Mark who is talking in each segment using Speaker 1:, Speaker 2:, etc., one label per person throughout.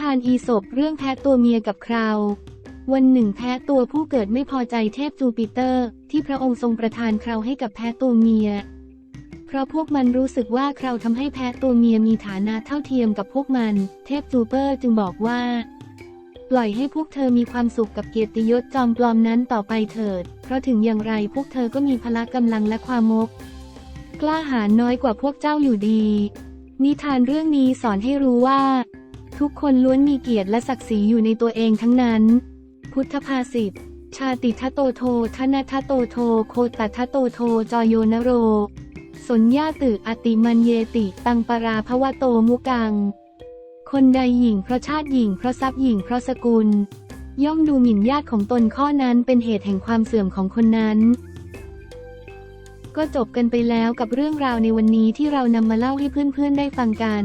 Speaker 1: ทานอีสปเรื่องแพะตัวเมียกับคราว วันหนึ่งแพะตัวผู้เกิดไม่พอใจเทพจูปิเตอร์ ที่พระองค์ทรงประทานคราวให้กับแพะตัวเมีย เพราะพวกมันรู้สึกว่าคราวทำให้แพะตัวเมียมีฐานะเท่าเทียมกับพวกมัน เทพจูเปอร์จึงบอกว่า ปล่อยให้พวกเธอมีความสุขกับเกียรติยศจอมปลอมนั้นต่อไปเถิด เพราะถึงอย่างไรพวกเธอก็มีพละกำลังและความมก กล้าหาญน้อยกว่าพวกเจ้าอยู่ดี นิทานเรื่องนี้สอนให้รู้ว่า ทุกคนล้วนมีเกียรติและศักดิ์ศรีอยู่ในตัวเองทั้งนั้น พุทธภาษิต ชาติทะโตโททนาทะโตโท โคตัทะโตโท จอยโยนโร สนญาตึอติมันเยติ ตังปราภวโตมุกัง คนใดหญิงเพราะชาติหญิงเพราะทรัพย์หญิงเพราะสกุล ย่อมดูหมิ่นญาติของตนข้อนั้นเป็นเหตุแห่งความเสื่อมของคนนั้นก็จบกันไปแล้วกับเรื่องราวในวันนี้ที่เรานำมาเล่าให้เพื่อนๆได้ฟังกัน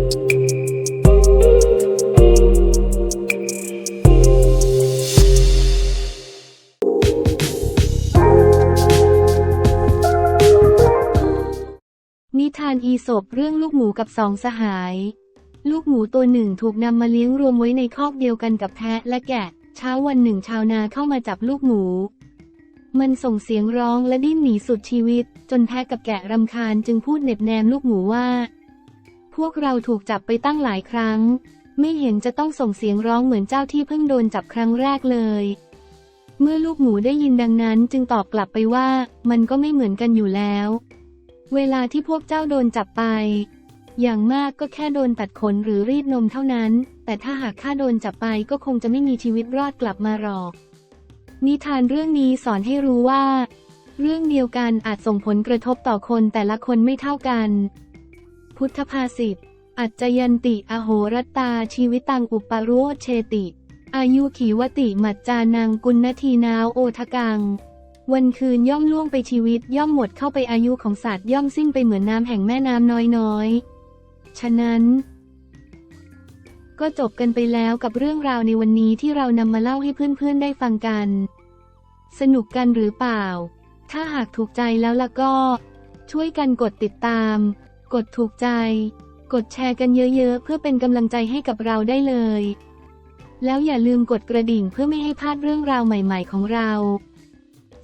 Speaker 1: นิทานอีสปเรื่องลูกหมูกับสองสหาย ลูกหมูตัวหนึ่งถูกนำมาเลี้ยงรวมไว้ในคอกเดียวกันกับแพะและแกะ เช้าวันหนึ่งชาวนาเข้ามาจับลูกหมู มันส่งเสียงร้องและดิ้นหนีสุดชีวิต จนแพะกับแกะรำคาญจึงพูดเหน็บแนมลูกหมูว่า พวกเราถูกจับไปตั้งหลายครั้ง ไม่เห็นจะต้องส่งเสียงร้องเหมือนเจ้าที่เพิ่งโดนจับครั้งแรกเลย เมื่อลูกหมูได้ยินดังนั้นจึงตอบกลับไปว่า มันก็ไม่เหมือนกันอยู่แล้ว เวลาที่พวกเจ้าโดนจับไป อย่างมากก็แค่โดนตัดขนหรือรีดนมเท่านั้น แต่ถ้าหากข้าโดนจับไปก็คงจะไม่มีชีวิตรอดกลับมาหรอก นิทานเรื่องนี้สอนให้รู้ว่า เรื่องเดียวกันอาจส่งผลกระทบต่อคนแต่ละคนไม่เท่ากัน พุทธภาษิตอัจจยันติอโหรตตาชีวิตังอุปโรชเชติ อายุขีวติมัจจานังกุณทีนาวโอทกัง วันคืนย่อมล่วงไปชีวิต ย่อมหมดเข้าไปอายุของสัตว์ย่อมสิ้นไปเหมือนน้ำแห่งแม่น้ำน้อยๆ ฉะนั้นก็จบกันไปแล้วกับเรื่องราวในวันนี้ที่เรานำมาเล่าให้เพื่อนๆได้ฟังกัน สนุกกันหรือเปล่า ถ้าหากถูกใจแล้วล่ะก็ ช่วยกันกดติดตาม กดถูกใจ กดแชร์กันเยอะๆ เพื่อเป็นกำลังใจให้กับเราได้เลย แล้วอย่าลืมกดกระดิ่งเพื่อไม่ให้พลาดเรื่องราวใหม่ๆของเรา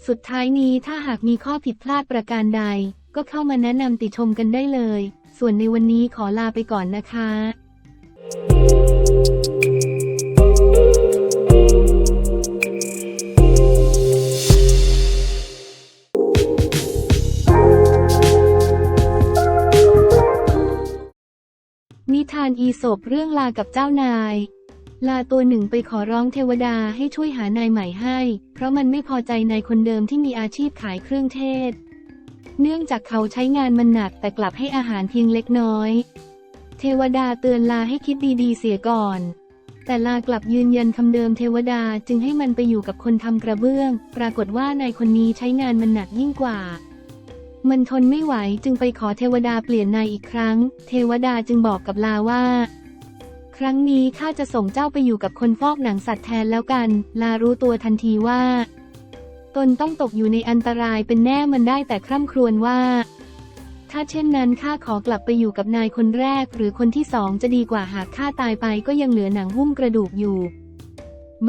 Speaker 1: สุดท้ายนี้ถ้าหากมีข้อผิดพลาดประการใด ก็เข้ามาแนะนำติชมกันได้เลย ส่วนในวันนี้ขอลาไปก่อนนะคะ นิทานอีสปเรื่องลากับเจ้านาย ลาตัวหนึ่งไปขอร้องเทวดาให้ช่วยหานายใหม่ให้ เพราะมันไม่พอใจนายคนเดิมที่มีอาชีพขายเครื่องเทศ เนื่องจากเขาใช้งานมันหนักแต่กลับให้อาหารเพียงเล็กน้อย เทวดาเตือนลาให้คิดดีๆเสียก่อน แต่ลากลับยืนยันคำเดิมเทวดาจึงให้มันไปอยู่กับคนทำกระเบื้อง ปรากฏว่านายคนนี้ใช้งานมันหนักยิ่งกว่ามันทนไม่ไหวจึงไปขอเทวดาเปลี่ยนนายอีกครั้ง เทวดาจึงบอกกับลาว่า ครั้งนี้ข้าจะส่งเจ้าไปอยู่กับคนฟอกหนังสัตว์แทนแล้วกัน ลารู้ตัวทันทีว่า ตนต้องตกอยู่ในอันตรายเป็นแน่มันได้แต่คร่ำครวญว่า ถ้าเช่นนั้นข้าขอกลับไปอยู่กับนายคนแรก หรือคนที่สองจะดีกว่าหากข้าตายไปก็ยังเหลือหนังหุ้มกระดูกอยู่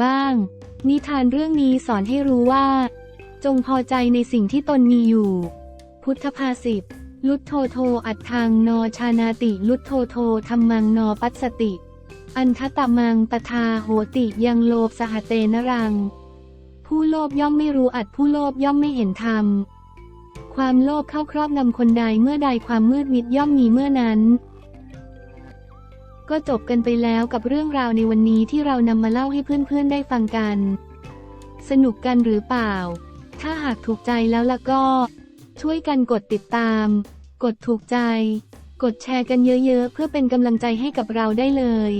Speaker 1: บ้าง นิทานเรื่องนี้สอนให้รู้ว่า จงพอใจในสิ่งที่ตนมีอยู่ พุทธภาษิตลุทโทโทอัตทังนอชานาติ ลุทโทโทธรรมังนอปัสสติ อันทตมังตทาโหติยังโลภสหเตนรัง ผู้โลภย่อมไม่รู้อัดผู้โลภย่อมไม่เห็นธรรม ความโลภเข้าครอบงำคนใดเมื่อใดความมืดมิดย่อมมีเมื่อนั้น ก็จบกันไปแล้วกับเรื่องราวในวันนี้ที่เรานำมาเล่าให้เพื่อนๆได้ฟังกัน สนุกกันหรือเปล่า ถ้าหากถูกใจแล้วล่ะก็ ช่วยกันกดติดตาม กดถูกใจ กดแชร์กันเยอะๆ เพื่อเป็นกำลังใจให้กับเราได้เลย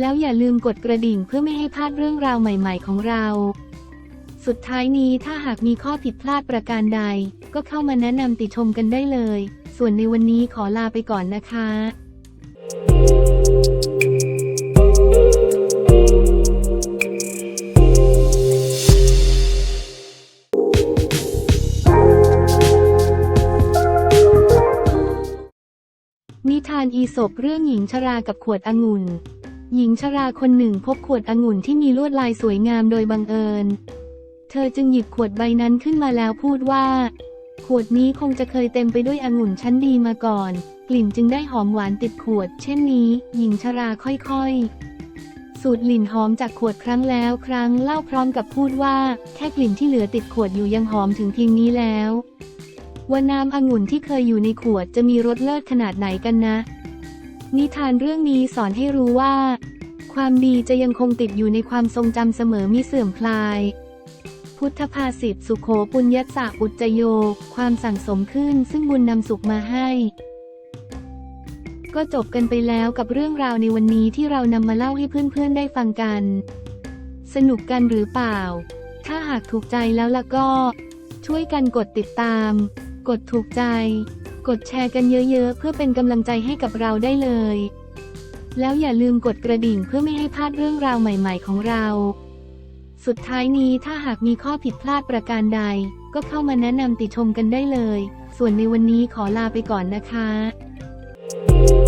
Speaker 1: แล้วอย่าลืมกดกระดิ่งเพื่อไม่ให้พลาดเรื่องราวใหม่ๆของเรา สุดท้ายนี้ถ้าหากมีข้อผิดพลาดประการใด ก็เข้ามาแนะนำติชมกันได้เลย ส่วนในวันนี้ขอลาไปก่อนนะคะ ทานอีสปเรื่องหญิงชรากับขวดองุ่น หญิงชราคนหนึ่งพบขวดองุ่นที่มีลวดลายสวยงามโดยบังเอิญ เธอจึงหยิบขวดใบนั้นขึ้นมาแล้วพูดว่า ขวดนี้คงจะเคยเต็มไปด้วยองุ่นชั้นดีมาก่อน กลิ่นจึงได้หอมหวานติดขวด เช่นนี้ หญิงชราค่อยๆ สูดกลิ่นหอมจากขวดครั้งแล้วครั้งเล่าพร้อมกับพูดว่า แค่กลิ่นที่เหลือติดขวดอยู่ยังหอมถึงเพียงนี้แล้ว ว่าน้ำองุ่นที่เคยอยู่ในขวดจะมีรสเลิศขนาดไหนกันนะ นิทานเรื่องนี้สอนให้รู้ว่า ความดีจะยังคงติดอยู่ในความทรงจำเสมอมิเสื่อมคลาย พุทธภาษิตสุโขปุญญสสะอุจจโย ความสั่งสมขึ้นซึ่งบุญนำสุขมาให้ ก็จบกันไปแล้วกับเรื่องราวในวันนี้ที่เรานำมาเล่าให้เพื่อนๆได้ฟังกัน สนุกกันหรือเปล่า ถ้าหากถูกใจแล้วล่ะก็ ช่วยกันกดติดตาม กดถูกใจ กดแชร์กันเยอะๆ เพื่อเป็นกำลังใจให้กับเราได้เลย แล้วอย่าลืมกดกระดิ่งเพื่อไม่ให้พลาดเรื่องราวใหม่ๆของเรา สุดท้ายนี้ถ้าหากมีข้อผิดพลาดประการใด ก็เข้ามาแนะนำติชมกันได้เลย ส่วนในวันนี้ขอลาไปก่อนนะคะนิ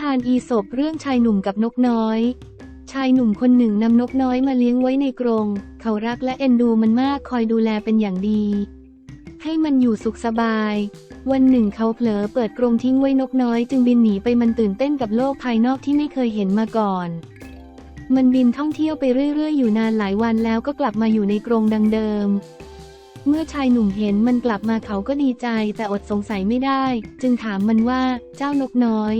Speaker 1: ทานอีสปเรื่องชายหนุ่มกับนกน้อย ชายหนุ่มคนหนึ่งนำนกน้อยมาเลี้ยงไว้ในกรง เขารักและเอ็นดูมันมากคอยดูแลเป็นอย่างดี ให้มันอยู่สุขสบาย วันหนึ่งเขาเผลอเปิดกรงทิ้งไว้นกน้อย จึงบินหนีไปมันตื่นเต้นกับโลกภายนอกที่ไม่เคยเห็นมาก่อน มันบินท่องเที่ยวไปเรื่อย ๆ อยู่นานหลายวันแล้วก็กลับมาอยู่ในกรงดังเดิมเมื่อชายหนุ่มเห็นมันกลับมาเขาก็ดีใจแต่อดสงสัยไม่ได้ จึงถามมันว่าเจ้านกน้อย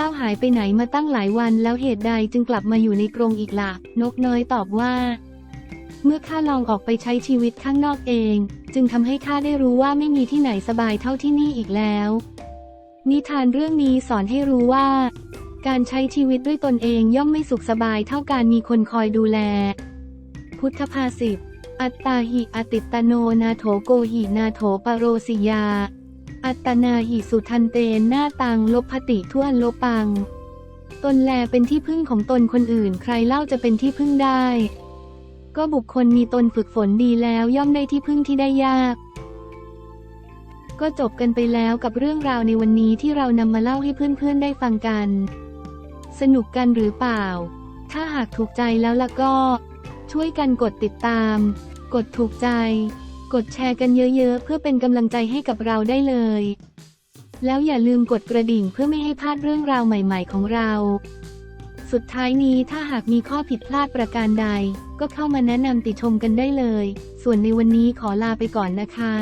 Speaker 1: จ้าหายไปไหนมาตั้งหลายวันแล้วเหตุใดจึงกลับมาอยู่ในกรงอีกละ่ะ นกน้อยตอบว่า เมื่อข้าลองออกไปใช้ชีวิตข้างนอกเอง จึงทำให้ข้าได้รู้ว่าไม่มีที่ไหนสบายเท่าที่นี่อีกแล้ว นิทานเรื่องนี้สอนให้รู้ว่า การใช้ชีวิตด้วยตนเองย่อมไม่สุขสบายเท่าการมีคนคอยดูแล พุทธภาษิต อัตตาหิอติตโนนาโถโกหินาโถปโรสิยา อัตนาหิสุทันเตนหน้าตังลบพติทั่วลบปัง ตนแลเป็นที่พึ่งของตนคนอื่น ใครเล่าจะเป็นที่พึ่งได้ ก็บุคคลมีตนฝึกฝนดีแล้วย่อมได้ที่พึ่งที่ได้ยาก ก็จบกันไปแล้วกับเรื่องราวในวันนี้ที่เรานำมาเล่าให้เพื่อนๆได้ฟังกัน สนุกกันหรือเปล่า ถ้าหากถูกใจแล้วล่ะก็ ช่วยกันกดติดตาม กดถูกใจ กดแชร์กันเยอะๆ เพื่อเป็นกำลังใจให้กับเราได้เลย แล้วอย่าลืมกดกระดิ่งเพื่อไม่ให้พลาดเรื่องราวใหม่ๆของเรา สุดท้ายนี้ถ้าหากมีข้อผิดพลาดประการใด ก็เข้ามาแนะนำติชมกันได้เลย ส่วนในวันนี้ขอลาไปก่อนนะคะ